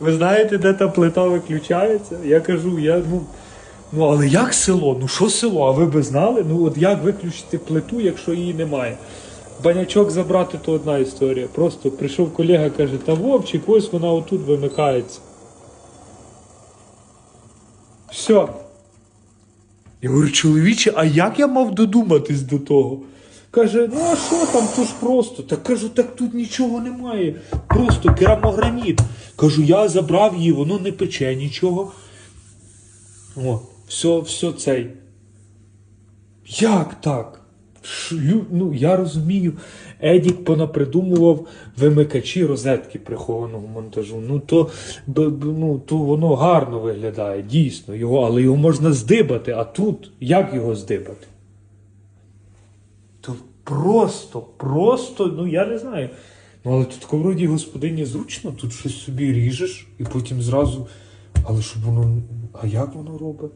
Ви знаєте, де та плита виключається? Я кажу, я ну. Ну але як село? Ну що село? А ви би знали? Ну от як виключити плиту, якщо її немає? Банячок забрати то одна історія. Просто прийшов колега, каже, та Вовчик, ось вона отут вимикається. Все. Я говорю, чоловіче, а як я мав додуматись до того? Каже, ну а що там, то ж просто. Так кажу, так тут нічого немає. Просто керамограніт. Кажу, я забрав її, воно не пече нічого. О, все, все цей. Як так? Ш- лю- Ну, я розумію, Едік понапридумував вимикачі розетки прихованого монтажу. Ну то, ну, то воно гарно виглядає, дійсно, його, але його можна здибати, а тут як його здибати? То просто, просто, ну я не знаю. Ну, але тут ковроді господині зручно, тут щось собі ріжеш і потім зразу. Але щоб воно. А як воно робить?